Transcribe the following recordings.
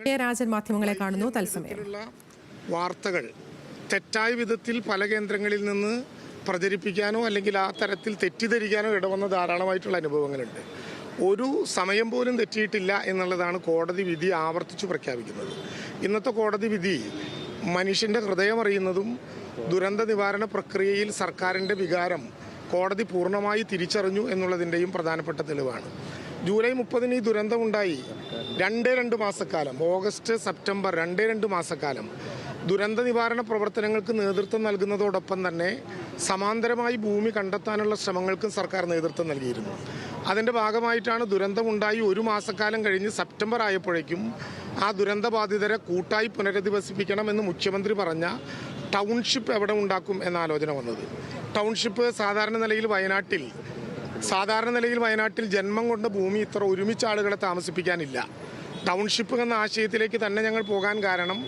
രാജൻ മാധ്യമങ്ങളെ കാണുന്നു തത്സമയം. വാർത്തകൾ തെറ്റായ വിധത്തിൽ പല കേന്ദ്രങ്ങളിൽ നിന്ന് പ്രചരിപ്പിക്കാനോ അല്ലെങ്കിൽ ആ തരത്തിൽ തെറ്റിദ്ധരിക്കാനോ ഇടവന്ന ധാരാളമായിട്ടുള്ള അനുഭവങ്ങളുണ്ട്. ഒരു സമയം പോലും തെറ്റിയിട്ടില്ല എന്നുള്ളതാണ് കോടതി വിധി ആവർത്തിച്ചു പ്രഖ്യാപിക്കുന്നത്. ഇന്നത്തെ കോടതി വിധി മനുഷ്യന്റെ ഹൃദയം അറിയുന്നതും ദുരന്ത നിവാരണ പ്രക്രിയയിൽ സർക്കാരിന്റെ വികാരം കോടതി പൂർണമായി തിരിച്ചറിഞ്ഞു എന്നുള്ളതിന്റെയും പ്രധാനപ്പെട്ട തെളിവാണ്. ജൂലൈ മുപ്പതിന് ഈ ദുരന്തമുണ്ടായി. രണ്ട് രണ്ട് മാസക്കാലം. ഓഗസ്റ്റ് സെപ്റ്റംബർ രണ്ട് രണ്ട് മാസക്കാലം. ദുരന്ത നിവാരണ പ്രവർത്തനങ്ങൾക്ക് നേതൃത്വം നൽകുന്നതോടൊപ്പം തന്നെ സമാന്തരമായി ഭൂമി കണ്ടെത്താനുള്ള ശ്രമങ്ങൾക്കും സർക്കാർ നേതൃത്വം നൽകിയിരുന്നു. അതിന്റെ ഭാഗമായിട്ടാണ് ദുരന്തമുണ്ടായി ഒരു മാസക്കാലം കഴിഞ്ഞ് സെപ്റ്റംബർ ആയപ്പോഴേക്കും ആ ദുരന്തബാധിതരെ കൂട്ടായി പുനരധിവസിപ്പിക്കണം എന്ന് മുഖ്യമന്ത്രി പറഞ്ഞ ടൗൺഷിപ്പ് എവിടെ ഉണ്ടാക്കും എന്ന ആലോചന വന്നത്. ടൗൺഷിപ്പ് സാധാരണ നിലയിൽ വയനാട്ടിൽ സാധാരണ നിലയിൽ വയനാട്ടിൽ ജന്മം കൊണ്ട ഭൂമി ഇത്ര ഒരുമിച്ച് ആളുകളെ താമസിപ്പിക്കാനില്ല. ടൗൺഷിപ്പ് എന്ന ആശയത്തിലേക്ക് തന്നെ ഞങ്ങൾ പോകാൻ കാരണം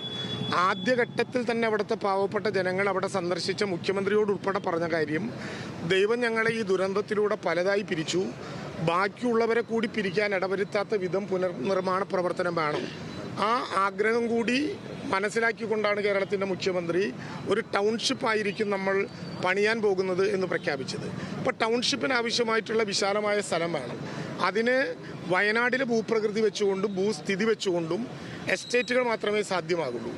ആദ്യഘട്ടത്തിൽ തന്നെ അവിടുത്തെ പാവപ്പെട്ട ജനങ്ങൾ അവിടെ സന്ദർശിച്ച മുഖ്യമന്ത്രിയോട് ഉൾപ്പെടെ പറഞ്ഞ കാര്യം ദൈവം ഞങ്ങളെ ഈ ദുരന്തത്തിലൂടെ പലതായി പിരിച്ചു. ബാക്കിയുള്ളവരെ കൂടി പിരിക്കാൻ ഇടവരുത്താത്ത വിധം പുനർനിർമ്മാണ പ്രവർത്തനം വേണം. ആ ആഗ്രഹം കൂടി മനസ്സിലാക്കിക്കൊണ്ടാണ് കേരളത്തിന്റെ മുഖ്യമന്ത്രി ഒരു ടൗൺഷിപ്പ് ആയിരിക്കും നമ്മൾ പണിയാൻ പോകുന്നത് എന്ന് പ്രഖ്യാപിച്ചത്. അപ്പോൾ ടൗൺഷിപ്പിന് ആവശ്യമായിട്ടുള്ള വിശാലമായ സ്ഥലം വേണം അതിന് വയനാടിലെ ഭൂപ്രകൃതി വെച്ചുകൊണ്ടും ഭൂസ്ഥിതി വെച്ചുകൊണ്ടും എസ്റ്റേറ്റുകൾ മാത്രമേ സാധ്യമാകുള്ളൂ.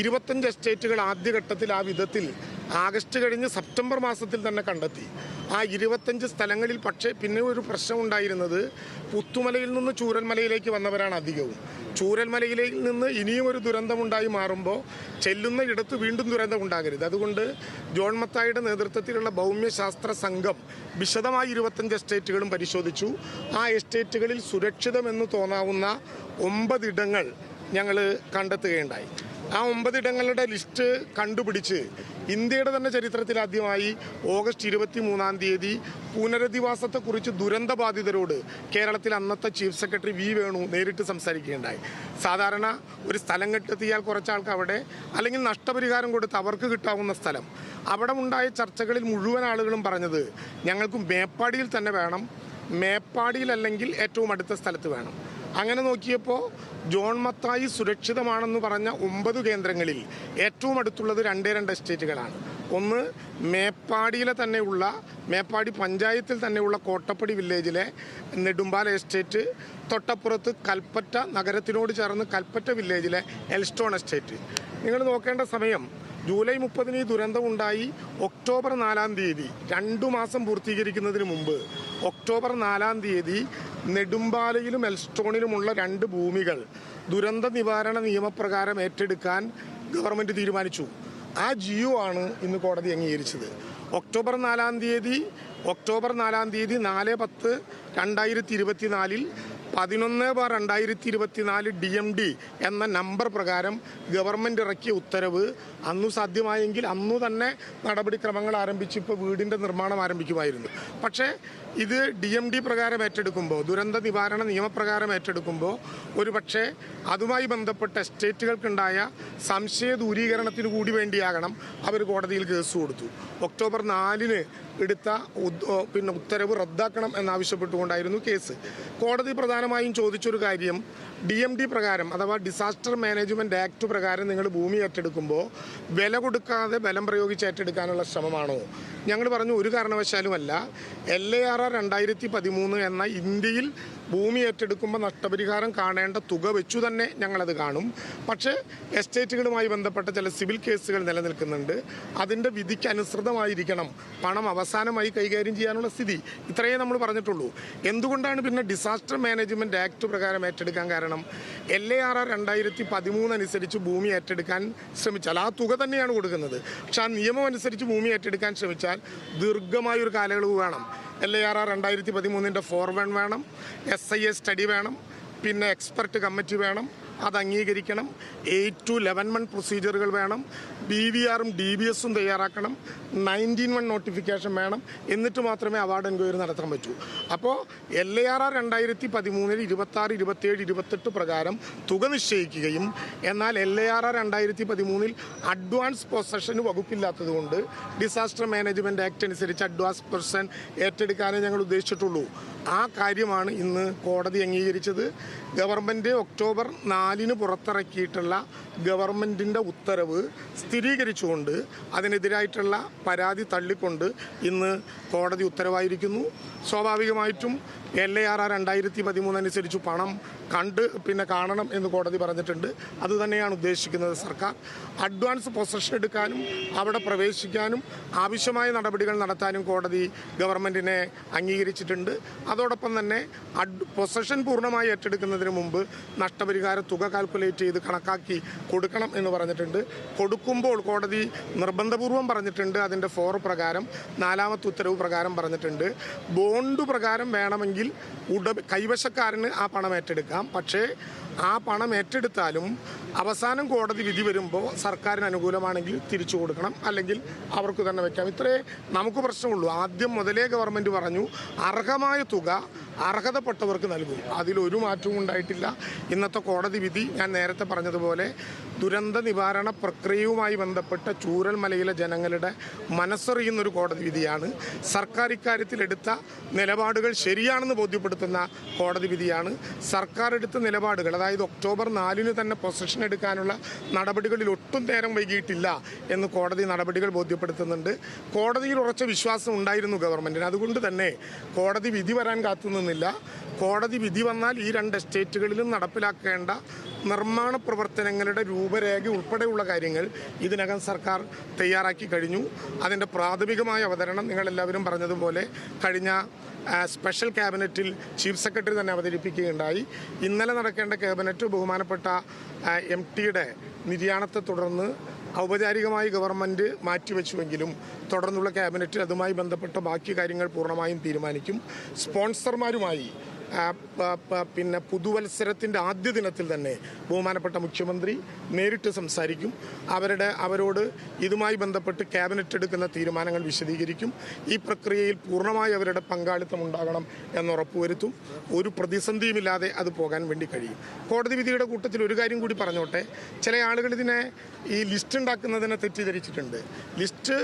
ഇരുപത്തഞ്ച് എസ്റ്റേറ്റുകൾ ആദ്യഘട്ടത്തിൽ ആ വിധത്തിൽ ആഗസ്റ്റ് കഴിഞ്ഞ് സെപ്റ്റംബർ മാസത്തിൽ തന്നെ കണ്ടെത്തി. ആ ഇരുപത്തഞ്ച് സ്ഥലങ്ങളിൽ പക്ഷേ പിന്നെ ഒരു പ്രശ്നം ഉണ്ടായിരുന്നത് പുത്തുമലയിൽ നിന്ന് ചൂരൽമലയിലേക്ക് വന്നവരാണ് അധികവും. ചൂരൽമലയിൽ നിന്ന് ഇനിയും ഒരു ദുരന്തമുണ്ടായി മാറുമ്പോൾ ചെല്ലുന്ന ഇടത്ത് വീണ്ടും ദുരന്തം ഉണ്ടാകരുത്. അതുകൊണ്ട് ജോൺ മത്തായിയുടെ നേതൃത്വത്തിലുള്ള ഭൗമ്യശാസ്ത്ര സംഘം വിശദമായി ഇരുപത്തഞ്ച് എസ്റ്റേറ്റുകളും പരിശോധിച്ചു. ആ എസ്റ്റേറ്റുകളിൽ സുരക്ഷിതമെന്ന് തോന്നാവുന്ന ഒമ്പതിടങ്ങൾ ഞങ്ങൾ കണ്ടെത്തുകയുണ്ടായി. ആ ഒമ്പതിടങ്ങളുടെ ലിസ്റ്റ് കണ്ടുപിടിച്ച് ഇന്ത്യയുടെ തന്നെ ചരിത്രത്തിൽ ആദ്യമായി ഓഗസ്റ്റ് ഇരുപത്തി മൂന്നാം തീയതി പുനരധിവാസത്തെക്കുറിച്ച് ദുരന്തബാധിതരോട് കേരളത്തിൽ അന്നത്തെ ചീഫ് സെക്രട്ടറി വി വേണു നേരിട്ട് സംസാരിക്കുകയുണ്ടായി. സാധാരണ ഒരു സ്ഥലം കെട്ടെത്തിയാൽ കുറച്ചാൾക്ക് അവിടെ അല്ലെങ്കിൽ നഷ്ടപരിഹാരം കൊടുത്ത് അവർക്ക് കിട്ടാവുന്ന സ്ഥലം. അവിടെ ഉണ്ടായ ചർച്ചകളിൽ മുഴുവൻ ആളുകളും പറഞ്ഞത് ഞങ്ങൾക്ക് മേപ്പാടിയിൽ തന്നെ വേണം. മേപ്പാടിയിലല്ലെങ്കിൽ ഏറ്റവും അടുത്ത സ്ഥലത്ത് വേണം. അങ്ങനെ നോക്കിയപ്പോൾ ജോൺ മത്തായി സുരക്ഷിതമാണെന്ന് പറഞ്ഞ ഒമ്പത് കേന്ദ്രങ്ങളിൽ ഏറ്റവും അടുത്തുള്ളത് രണ്ടേ രണ്ട് എസ്റ്റേറ്റുകളാണ്. ഒന്ന് മേപ്പാടിയിലെ തന്നെയുള്ള മേപ്പാടി പഞ്ചായത്തിൽ തന്നെയുള്ള കോട്ടപ്പടി വില്ലേജിലെ നെടുമ്പാല എസ്റ്റേറ്റ് തൊട്ടപ്പുറത്ത് കൽപ്പറ്റ നഗരത്തിനോട് ചേർന്ന് കൽപ്പറ്റ വില്ലേജിലെ എൽസ്റ്റോൺ എസ്റ്റേറ്റ്. നിങ്ങൾ നോക്കേണ്ട സമയം ജൂലൈ മുപ്പതിന് ഈ ദുരന്തമുണ്ടായി ഒക്ടോബർ നാലാം തീയതി രണ്ടു മാസം പൂർത്തീകരിക്കുന്നതിന് മുമ്പ് ഒക്ടോബർ നാലാം തീയതി നെടുമ്പാലയിലും എൽസ്റ്റോണിലുമുള്ള രണ്ട് ഭൂമികൾ ദുരന്ത നിവാരണ നിയമപ്രകാരം ഏറ്റെടുക്കാൻ ഗവൺമെന്റ് തീരുമാനിച്ചു. ആ ജിയോ ആണ് ഇന്ന് കോടതി അംഗീകരിച്ചത്. ഒക്ടോബർ നാലാം തീയതി ഒക്ടോബർ നാലാം തീയതി നാല് പത്ത് രണ്ടായിരത്തി ഇരുപത്തിനാലിൽ പതിനൊന്ന് ബാർ രണ്ടായിരത്തി ഇരുപത്തിനാല് ഡി എം ഡി എന്ന നമ്പർ പ്രകാരം ഗവൺമെന്റ് ഇറക്കിയ ഉത്തരവ് അന്നു സാധ്യമായെങ്കിൽ അന്നു തന്നെ നടപടിക്രമങ്ങൾ ആരംഭിച്ച് ഇപ്പോൾ വീടിന്റെ നിർമ്മാണം ആരംഭിക്കുമായിരുന്നു. പക്ഷേ ഇത് ഡി എം ഡി പ്രകാരം ഏറ്റെടുക്കുമ്പോൾ ദുരന്ത നിവാരണ നിയമപ്രകാരം ഏറ്റെടുക്കുമ്പോൾ ഒരുപക്ഷെ അതുമായി ബന്ധപ്പെട്ട എസ്റ്റേറ്റുകൾക്കുണ്ടായ സംശയ ദൂരീകരണത്തിന് കൂടി വേണ്ടിയാകണം അവർ കോടതിയിൽ കേസ് കൊടുത്തു. ഒക്ടോബർ നാലിന് എടുത്ത പിന്നെ ഉത്തരവ് റദ്ദാക്കണം എന്നാവശ്യപ്പെട്ടുകൊണ്ടായിരുന്നു കേസ്. കോടതി പ്രധാനമായും ചോദിച്ചൊരു കാര്യം ഡി എം ഡി പ്രകാരം അഥവാ ഡിസാസ്റ്റർ മാനേജ്മെന്റ് ആക്ട് പ്രകാരം നിങ്ങൾ ഭൂമി ഏറ്റെടുക്കുമ്പോൾ വില കൊടുക്കാതെ ബലം പ്രയോഗിച്ച് ഏറ്റെടുക്കാനുള്ള ശ്രമമാണോ? ഞങ്ങൾ പറഞ്ഞു ഒരു കാരണവശാലുമല്ല എൽ എ ആർ ആർ രണ്ടായിരത്തി പതിമൂന്ന് എന്ന ഇന്ത്യയിൽ ഭൂമി ഏറ്റെടുക്കുമ്പോൾ നഷ്ടപരിഹാരം കാണേണ്ട തുക വെച്ചു തന്നെ ഞങ്ങളത് കാണും. പക്ഷേ എസ്റ്റേറ്റുകളുമായി ബന്ധപ്പെട്ട ചില സിവിൽ കേസുകൾ നിലനിൽക്കുന്നുണ്ട്. അതിന്റെ വിധിക്കനുസൃതമായിരിക്കണം പണം അവസാനമായി കൈകാര്യം ചെയ്യാനുള്ള സ്ഥിതി. ഇത്രയേ നമ്മൾ പറഞ്ഞിട്ടുള്ളൂ. എന്തുകൊണ്ടാണ് പിന്നെ ഡിസാസ്റ്റർ മാനേജ്മെന്റ് ആക്ട് പ്രകാരം ഏറ്റെടുക്കാൻ കാരണം? എൽ എ ആർ ആർ രണ്ടായിരത്തി പതിമൂന്ന് അനുസരിച്ച് ഭൂമി ഏറ്റെടുക്കാൻ ശ്രമിച്ചാൽ ആ തുക തന്നെയാണ് കൊടുക്കുന്നത്. പക്ഷെ ആ നിയമം അനുസരിച്ച് ഭൂമി ഏറ്റെടുക്കാൻ ശ്രമിച്ചാൽ ദീർഘമായൊരു കാലയളവ് വേണം. എൽ എ ആർ ആർ രണ്ടായിരത്തി പതിമൂന്നിന്റെ ഫോർ വൺ വേണം എസ് ഐ എ സ്റ്റഡി വേണം പിന്നെ എക്സ്പെർട്ട് കമ്മിറ്റി വേണം അത് അംഗീകരിക്കണം എയ്റ്റ് ടു ലെവൻ വൺ പ്രൊസീജിയറുകൾ വേണം. ബി വി ആറും ഡി ബി എസും തയ്യാറാക്കണം. നയന്റീൻ വൺ നോട്ടിഫിക്കേഷൻ വേണം. എന്നിട്ട് മാത്രമേ അവാർഡ് എൻക്വയറി നടത്താൻ പറ്റൂ. അപ്പോൾ എൽ എ ആർ ആർ രണ്ടായിരത്തി പതിമൂന്നിൽ ഇരുപത്തി ആറ് ഇരുപത്തിയേഴ് ഇരുപത്തെട്ട് പ്രകാരം തുക നിശ്ചയിക്കുകയും എന്നാൽ എൽ എ ആർ ആർ രണ്ടായിരത്തി പതിമൂന്നിൽ അഡ്വാൻസ് പൊസഷന് വകുപ്പില്ലാത്തതുകൊണ്ട് ഡിസാസ്റ്റർ മാനേജ്മെന്റ് ആക്ട് അനുസരിച്ച് അഡ്വാൻസ് പൊസഷൻ ഏറ്റെടുക്കാനേ ഞങ്ങൾ ഉദ്ദേശിച്ചിട്ടുള്ളൂ. ആ കാര്യമാണ് ഇന്ന് കോടതി അംഗീകരിച്ചത്. ഗവൺമെന്റ് ഒക്ടോബർ നാലിന് പുറത്തിറക്കിയിട്ടുള്ള ഗവൺമെന്റിന്റെ ഉത്തരവ് സ്ഥിരീകരിച്ചുകൊണ്ട് അതിനെതിരായിട്ടുള്ള പരാതി തള്ളിക്കൊണ്ട് ഇന്ന് കോടതി ഉത്തരവായിരിക്കുന്നു. സ്വാഭാവികമായിട്ടും എൽ എ ആർ ആർ രണ്ടായിരത്തി പതിമൂന്ന് അനുസരിച്ച് പണം കണ്ട് പിന്നെ കാണണം എന്ന് കോടതി പറഞ്ഞിട്ടുണ്ട്. അത് തന്നെയാണ് ഉദ്ദേശിക്കുന്നത് സർക്കാർ. അഡ്വാൻസ് പൊസഷൻ എടുക്കാനും അവിടെ പ്രവേശിക്കാനും ആവശ്യമായ നടപടികൾ നടത്താനും കോടതി ഗവൺമെന്റിനെ അംഗീകരിച്ചിട്ടുണ്ട്. അതോടൊപ്പം തന്നെ അഡ് പൊസഷൻ പൂർണമായി ഏറ്റെടുക്കുന്നതിന് മുമ്പ് നഷ്ടപരിഹാര തുക കാൽക്കുലേറ്റ് ചെയ്ത് കണക്കാക്കി കൊടുക്കണം എന്ന് പറഞ്ഞിട്ടുണ്ട്. കൊടുക്കുമ്പോൾ കോടതി നിർബന്ധപൂർവം പറഞ്ഞിട്ടുണ്ട്. അതിന്റെ ഫോർ പ്രകാരം നാലാമത്തെ ഉത്തരവ് പ്രകാരം പറഞ്ഞിട്ടുണ്ട്. ബോണ്ട് പ്രകാരം വേണമെങ്കിൽ ഉട കൈവശക്കാരന് ആ പണം ഏറ്റെടുക്കാം. പക്ഷേ ആ പണം ഏറ്റെടുത്താലും അവസാനം കോടതി വിധി വരുമ്പോൾ സർക്കാരിന് അനുകൂലമാണെങ്കിൽ തിരിച്ചു കൊടുക്കണം. അല്ലെങ്കിൽ അവർക്ക് തന്നെ വെക്കാം. ഇത്രേ നമുക്ക് പ്രശ്നമുള്ളൂ. ആദ്യം മുതലേ ഗവൺമെന്റ് പറഞ്ഞു അർഹമായ തുക അർഹതപ്പെട്ടവർക്ക് നൽകും. അതിലൊരു മാറ്റവും ഉണ്ടായിട്ടില്ല. ഇന്നത്തെ കോടതി വിധി ഞാൻ നേരത്തെ പറഞ്ഞതുപോലെ ദുരന്ത നിവാരണ പ്രക്രിയയുമായി ബന്ധപ്പെട്ട ചൂരൽമലയിലെ ജനങ്ങളുടെ മനസ്സറിയുന്നൊരു കോടതി വിധിയാണ്. സർക്കാർ ഇക്കാര്യത്തിൽ എടുത്ത നിലപാടുകൾ ശരിയാണെന്ന് ബോധ്യപ്പെടുത്തുന്ന കോടതി വിധിയാണ്. സർക്കാർ എടുത്ത നിലപാടുകൾ അതായത് ഒക്ടോബർ നാലിന് തന്നെ പൊസിഷൻ എടുക്കാനുള്ള നടപടികളിൽ ഒട്ടും നേരം വൈകിയിട്ടില്ല എന്ന് കോടതി നടപടികൾ ബോധ്യപ്പെടുത്തുന്നുണ്ട്. കോടതിയിൽ ഉറച്ച വിശ്വാസം ഉണ്ടായിരുന്നു ഗവൺമെന്റിന് അതുകൊണ്ട് തന്നെ കോടതി വിധി വരാൻ കാത്തുനിന്നില്ല കോടതി വിധി വന്നാൽ ഈ രണ്ട് എസ്റ്റേറ്റുകളിലും നടപ്പിലാക്കേണ്ട നിർമ്മാണ പ്രവർത്തനങ്ങളുടെ രൂപരേഖ ഉൾപ്പെടെയുള്ള കാര്യങ്ങൾ ഇതിനകം സർക്കാർ തയ്യാറാക്കി കഴിഞ്ഞു. അതിന്റെ പ്രാഥമികമായ അവതരണം നിങ്ങളെല്ലാവരും പറഞ്ഞതുപോലെ കഴിഞ്ഞ സ്പെഷ്യൽ ക്യാബിനറ്റിൽ ചീഫ് സെക്രട്ടറി തന്നെ അവതരിപ്പിക്കുകയുണ്ടായി. ഇന്നലെ നടക്കേണ്ട ക്യാബിനറ്റ് ബഹുമാനപ്പെട്ട എം ടിയുടെ നിര്യാണത്തെ തുടർന്ന് ഔപചാരികമായി ഗവൺമെന്റ് മാറ്റിവെച്ചുവെങ്കിലും തുടർന്നുള്ള ക്യാബിനറ്റിൽ അതുമായി ബന്ധപ്പെട്ട ബാക്കി കാര്യങ്ങൾ പൂർണമായും തീരുമാനിക്കും. സ്പോൺസർമാരുമായി പിന്നെ പുതുവത്സരത്തിന്റെ ആദ്യ ദിനത്തിൽ തന്നെ ബഹുമാനപ്പെട്ട മുഖ്യമന്ത്രി നേരിട്ട് സംസാരിക്കും. അവരുടെ അവരോട് ഇതുമായി ബന്ധപ്പെട്ട് ക്യാബിനറ്റ് എടുക്കുന്ന തീരുമാനങ്ങൾ വിശദീകരിക്കും. ഈ പ്രക്രിയയിൽ പൂർണമായി അവരുടെ പങ്കാളിത്തം ഉണ്ടാകണം എന്ന് ഉറപ്പുവരുത്തും. ഒരു പ്രതിസന്ധിയുമില്ലാതെ അത് പോകാൻ വേണ്ടി കഴിയും. കോടതി വിധിയുടെ കൂട്ടത്തിൽ ഒരു കാര്യം കൂടി പറഞ്ഞോട്ടെ. ചില ആളുകൾ ഇതിനെ ഈ ലിസ്റ്റ് ഉണ്ടാക്കുന്നതിനെ തെറ്റിദ്ധരിച്ചിട്ടുണ്ട്. ലിസ്റ്റ്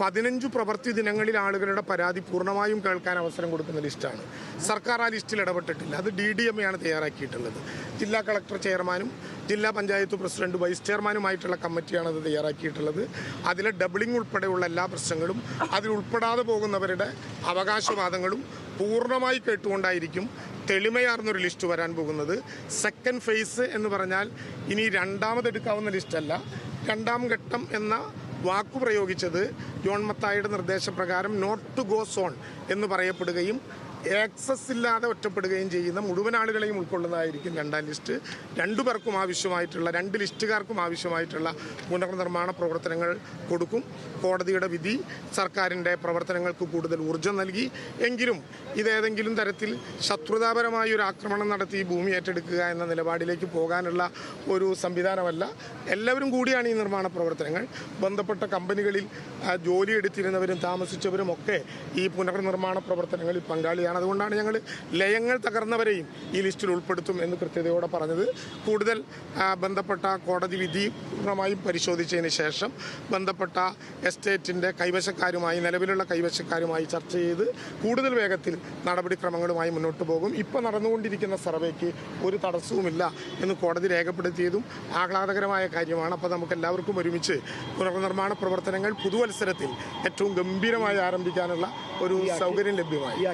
പതിനഞ്ചു പ്രവൃത്തി ദിനങ്ങളിൽ ആളുകളുടെ പരാതി പൂർണമായും കേൾക്കാൻ അവസരം കൊടുക്കുന്ന ലിസ്റ്റാണ്. സർക്കാർ ആ ലിസ്റ്റിൽ ഇടപെട്ടിട്ടില്ല അത് ഡി ഡി എം എയാണ് തയ്യാറാക്കിയിട്ടുള്ളത്. ജില്ലാ കളക്ടർ ചെയർമാനും ജില്ലാ പഞ്ചായത്ത് പ്രസിഡന്റ് വൈസ് ചെയർമാനുമായിട്ടുള്ള കമ്മിറ്റിയാണ് അത് തയ്യാറാക്കിയിട്ടുള്ളത്. അതിലെ ഡബിളിംഗ് ഉൾപ്പെടെയുള്ള എല്ലാ പ്രശ്നങ്ങളും അതിൽ ഉൾപ്പെടാതെ പോകുന്നവരുടെ അവകാശവാദങ്ങളും പൂർണമായി കേട്ടുകൊണ്ടായിരിക്കും തെളിമയാർന്നൊരു ലിസ്റ്റ് വരാൻ പോകുന്നത്. സെക്കൻഡ് ഫേസ് എന്ന് പറഞ്ഞാൽ ഇനി രണ്ടാമതെടുക്കാവുന്ന ലിസ്റ്റല്ല. രണ്ടാം ഘട്ടം എന്ന വാക്കു പ്രയോഗിച്ചത് ജോൺ മത്തായിയുടെ നിർദ്ദേശപ്രകാരം നോട്ട് ടു ഗോ സോൺ എന്ന് പറയപ്പെടുകയും ആക്സസ് ഇല്ലാതെ ഒറ്റപ്പെടുകയും ചെയ്യുന്ന മുഴുവൻ ആളുകളെയും ഉൾക്കൊള്ളുന്നതായിരിക്കും രണ്ടാം ലിസ്റ്റ് രണ്ടു പേർക്കും ആവശ്യമായിട്ടുള്ള രണ്ട് ലിസ്റ്റുകാർക്കും ആവശ്യമായിട്ടുള്ള പുനർനിർമ്മാണ പ്രവർത്തനങ്ങൾ കൊടുക്കും. കോടതിയുടെ വിധി സർക്കാരിന്റെ പ്രവർത്തനങ്ങൾക്ക് കൂടുതൽ ഊർജം നൽകി. എങ്കിലും ഇതേതെങ്കിലും തരത്തിൽ ശത്രുതാപരമായ ഒരു ആക്രമണം നടത്തി ഭൂമി ഏറ്റെടുക്കുക എന്ന നിലപാടിലേക്ക് പോകാനുള്ള ഒരു സംവിധാനമല്ല. എല്ലാവരും കൂടിയാണ് ഈ നിർമ്മാണ പ്രവർത്തനങ്ങൾ. ബന്ധപ്പെട്ട കമ്പനികളിൽ ജോലിയെടുത്തിരുന്നവരും താമസിച്ചവരും ഒക്കെ ഈ പുനർനിർമ്മാണ പ്രവർത്തനങ്ങളിൽ പങ്കാളിയാണ് അതുകൊണ്ടാണ് ഞങ്ങൾ ലയങ്ങൾ തകർന്നവരെയും ഈ ലിസ്റ്റിൽ ഉൾപ്പെടുത്തും എന്ന് കൃത്യതയോടെ പറഞ്ഞത്. കൂടുതൽ ബന്ധപ്പെട്ട കോടതി വിധി പൂർണമായും പരിശോധിച്ചതിന് ശേഷം ബന്ധപ്പെട്ട എസ്റ്റേറ്റിന്റെ കൈവശക്കാരുമായി നിലവിലുള്ള കൈവശക്കാരുമായി ചർച്ച ചെയ്ത് കൂടുതൽ വേഗത്തിൽ നടപടിക്രമങ്ങളുമായി മുന്നോട്ട് പോകും. ഇപ്പോൾ നടന്നുകൊണ്ടിരിക്കുന്ന സർവേക്ക് ഒരു തടസ്സവുമില്ല എന്ന് കോടതി രേഖപ്പെടുത്തിയതും ആഹ്ലാദകരമായ കാര്യമാണ്. അപ്പോൾ നമുക്ക് എല്ലാവർക്കും ഒരുമിച്ച് പുനർനിർമ്മാണ പ്രവർത്തനങ്ങൾ പുതുവത്സരത്തിൽ ഏറ്റവും ഗംഭീരമായി ആരംഭിക്കാനുള്ള ഒരു സൗകര്യം ലഭ്യമായി.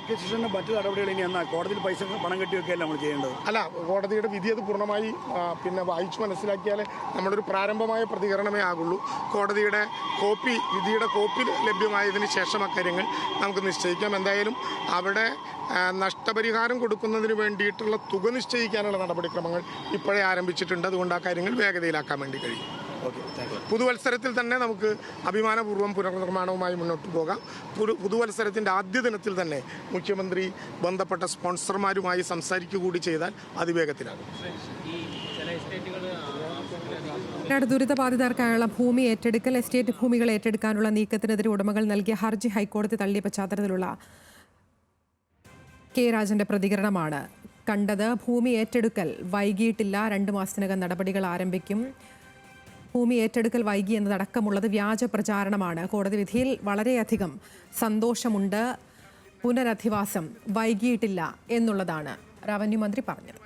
അക്വിസിഷന്റെ മറ്റു നടപടികൾ ഇനി എന്നാ? കോടതിയിൽ പൈസ പണം കെട്ടിവെക്കുകയല്ല നമ്മൾ ചെയ്യേണ്ടത്? അല്ല കോടതിയുടെ വിധി അത് പൂർണമായി പിന്നെ വായിച്ചു മനസ്സിലാക്കിയാൽ നമ്മുടെ ഒരു പ്രാരംഭമായ പ്രതികരണമേ ആകുള്ളൂ. കോടതിയുടെ കോപ്പി വിധിയുടെ കോപ്പി ലഭ്യമായതിന് ശേഷം അക്കാര്യങ്ങൾ നമുക്ക് നിശ്ചയിക്കാം. എന്തായാലും അവിടെ നഷ്ടപരിഹാരം കൊടുക്കുന്നതിന് വേണ്ടിയിട്ടുള്ള തുക നിശ്ചയിക്കാനുള്ള നടപടിക്രമങ്ങൾ ഇപ്പോഴേ ആരംഭിച്ചിട്ടുണ്ട്. അതുകൊണ്ട് ആ കാര്യങ്ങൾ വേഗതയിലാക്കാൻ വേണ്ടി കഴിയും. പുതുവത്സരത്തിൽ തന്നെ നമുക്ക് അഭിമാനപൂർവം പുനർനിർമ്മാണവുമായി മുന്നോട്ട് പോകാം. പുതു- പുതുവത്സരത്തിന്റെ ആദ്യ ദിനത്തിൽ തന്നെ മുഖ്യമന്ത്രി ബന്ധപ്പെട്ട സ്പോൺസർമാരുമായി സംസാരിക്കുക കൂടി ചെയ്താൽ അതിവേഗത്തിലാകും. വയനാട് ദുരിതബാധിതർക്കായുള്ള ഭൂമി ഏറ്റെടുക്കൽ എസ്റ്റേറ്റ് ഭൂമികൾ ഏറ്റെടുക്കാനുള്ള നീക്കത്തിനെതിരെ ഉടമകൾ നൽകിയ ഹർജി ഹൈക്കോടതി തള്ളിയ പശ്ചാത്തലത്തിലുള്ള കെ രാജന്റെ പ്രതികരണമാണ്. കണ്ടത് ഭൂമി ഏറ്റെടുക്കൽ വൈകിയിട്ടില്ല രണ്ട് മാസത്തിനകം നടപടികൾ ആരംഭിക്കും. ഭൂമി ഏറ്റെടുക്കൽ വൈകി എന്നതടക്കമുള്ളത് വ്യാജ പ്രചാരണമാണ്. കോടതി വിധിയിൽ വളരെയധികം സന്തോഷമുണ്ട്. പുനരധിവാസം വൈകിയിട്ടില്ല എന്നുള്ളതാണ്. റവന്യൂ മന്ത്രി പറഞ്ഞത്.